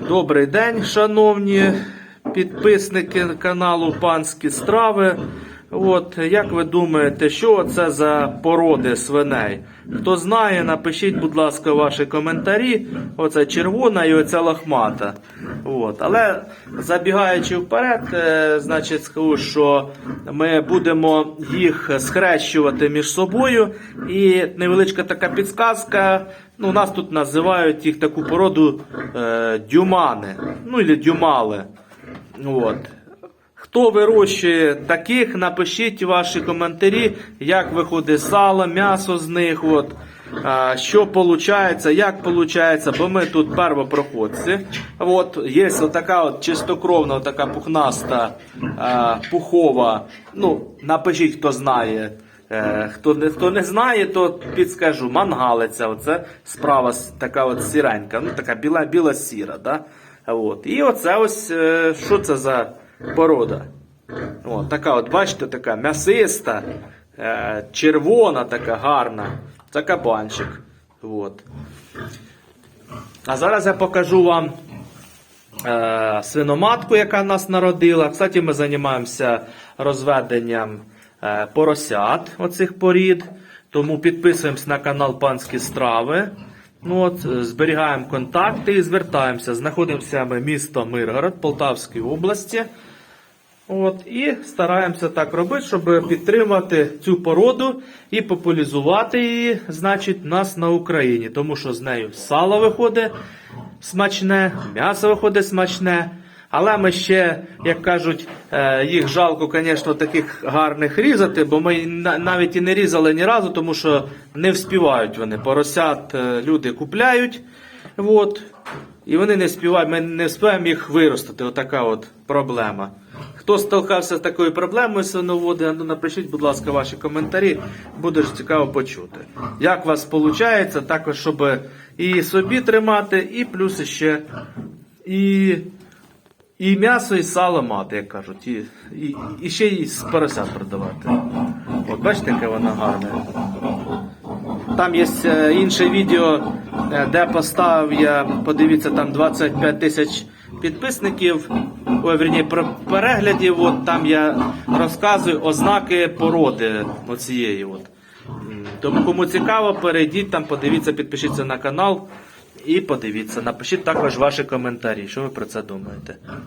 Добрий день, шановні підписники каналу Панські страви. От, як ви думаєте, що це за породи свиней? Хто знає, напишіть, будь ласка, ваші коментарі. Оце червона і оця лохмата. От. Але забігаючи вперед, е, значить, скажу, що ми будемо їх схрещувати між собою. І невеличка така підсказка. Ну, нас тут називають їх таку породу е, дюмани. Ну, і дюмали. От. Хто вирощує таких, напишіть ваші коментарі, як виходить сало, м'ясо з них, от, що виходить, як виходить, бо ми тут первопроходці. От, є така от чистокровна, така пухнаста, пухова. Ну, напишіть, хто знає. Е, Хто не, хто не знає, то підскажу. Мангалиця, оце справа така от сіренька, ну така біла, біла сіра. Да? От. І оце ось, е, що це за порода? От, така от, бачите, така м'ясиста, е, червона така гарна. Це кабанчик. От. А зараз я покажу вам е, свиноматку, яка нас народила. Кстати, ми займаємося розведенням е, поросят оцих порід. Тому підписуємось на канал Панські страви. Ну, от, е, зберігаємо контакти і звертаємося. Знаходимося ми місто Миргород Полтавської області. От, і стараємося так робити, щоб підтримати цю породу і популяризувати її, значить, нас на Україні. Тому що з нею сало виходить смачне, м'ясо виходить смачне. Але ми ще, як кажуть, е, їх жалко, звісно, таких гарних різати, бо ми навіть і не різали ні разу, тому що не вспівають вони. Поросят е, люди купляють. От, і вони не співають, ми не встигаємо їх виростити. Отака от проблема. Хто столкався з такою проблемою свиноводи, ну напишіть, будь ласка, ваші коментарі, буде ж цікаво почути. Як у вас виходить, також, щоб і собі тримати, і плюс ще і, і м'ясо, і сало мати, як кажуть, і, і, і ще й з поросят продавати. От бачите, яке воно гарне. Там є е, інше відео, е, де поставив я, подивіться, там 25 тисяч підписників, ой, верні, переглядів. От там я розказую ознаки породи оцієї. От. Тому кому цікаво, перейдіть там, подивіться, підпишіться на канал і подивіться. Напишіть також ваші коментарі, що ви про це думаєте.